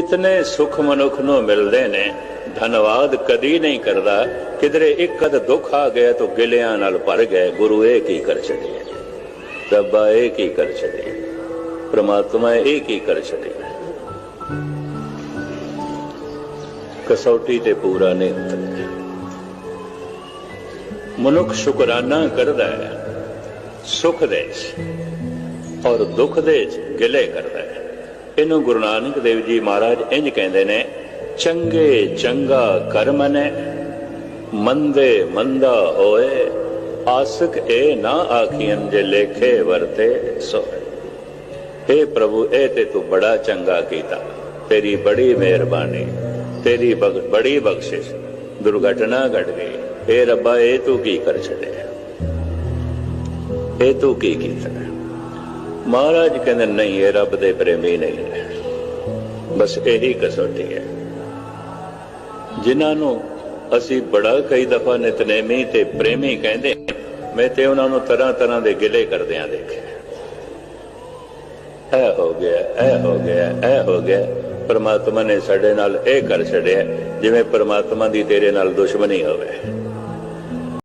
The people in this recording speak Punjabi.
ਇਤਨੇ ਸੁਖ ਮਨੁੱਖ ਨੂੰ ਮਿਲਦੇ ਨੇ, ਧੰਨਵਾਦ ਕਦੀ ਨਹੀਂ ਕਰਦਾ, ਕਿਧਰੇ ਇੱਕ ਕਦ ਦੁੱਖ ਆ ਗਿਆ ਤਾਂ ਗਿਲਿਆਂ ਨਾਲ ਭਰ ਗਏ, ਗੁਰੂ ਇਹ ਕੀ ਕਰ ਛੱਡੇ? ਰੱਬਾ ਇਹ ਕੀ ਕਰ ਛੱਡੇ? ਪ੍ਰਮਾਤਮਾ ਇਹ ਕੀ ਕਰ ਛੱਡੇ? ਕਸੌਟੀ ਤੇ ਪੂਰਾ ਨਹੀਂ ਉਤਰਿਆ ਮਨੁੱਖ ਸ਼ੁਕਰਾਨਾ ਕਰਦਾ ਹੈ, ਸੁਖ ਦੇ ਔਰ ਦੁੱਖ ਦੇ 'ਚ ਗਿਲੇ ਕਰਦਾ ਇਹਨੂੰ ਗੁਰੂ ਨਾਨਕ ਦੇਵ ਜੀ ਮਹਾਰਾਜ ਇੰਜ ਕਹਿੰਦੇ ਨੇ, ਚੰਗੇ ਚੰਗਾ ਕਰਮ ਨੇ, ਮੰਦੇ ਮੰਦਾ ਹੋਏ, ਆਸਕ ਇਹ ਨਾ ਆਖੀਆਂ ਜੇ ਲੇਖੇ ਵਰਤੇ ਸੋ हे ਪ੍ਰਭੂ, ਇਹ ਤੇ ਤੂੰ ਬੜਾ ਚੰਗਾ ਕੀਤਾ, ਤੇਰੀ ਬੜੀ ਮਿਹਰਬਾਨੀ, ਤੇਰੀ ਬੜੀ ਬਖਸ਼ਿਸ਼, ਦੁਰਘਟਨਾ ਘਟ ਗਈ। हे ਰੱਬਾ, ਇਹ ਤੂੰ ਕੀ ਕਰ ਛੱਡਿਆ? ਇਹ ਤੂੰ ਕੀ ਕੀਤਾ? ਮਹਾਰਾਜ ਕਹਿੰਦੇ, ਨਹੀਂ, ਇਹ ਰੱਬ ਦੇ ਪ੍ਰੇਮੀ ਨਹੀਂ ਬਸ ਇਹੀ ਕਸੌਟੀ ਹੈ। ਜਿਨ੍ਹਾਂ ਨੂੰ ਅਸੀਂ ਬੜਾ ਕਈ ਦਫਾ ਨਿਤਨੇਮੀ ਤੇ ਪ੍ਰੇਮੀ ਕਹਿੰਦੇ ਮੈਂ ਤੇ ਉਹਨਾਂ ਨੂੰ ਤਰ੍ਹਾਂ ਤਰ੍ਹਾਂ ਦੇ ਗਿਲੇ ਕਰਦਿਆਂ ਦੇਖਿਆ। ਇਹ ਹੋ ਗਿਆ, ਇਹ ਹੋ ਗਿਆ, ਇਹ ਹੋ ਗਿਆ। ਪਰਮਾਤਮਾ ਨੇ ਸਾਡੇ ਨਾਲ ਇਹ ਕਰ ਛੱਡਿਆ, ਜਿਵੇਂ ਪਰਮਾਤਮਾ ਦੀ ਤੇਰੇ ਨਾਲ ਦੁਸ਼ਮਣੀ ਹੋਵੇ।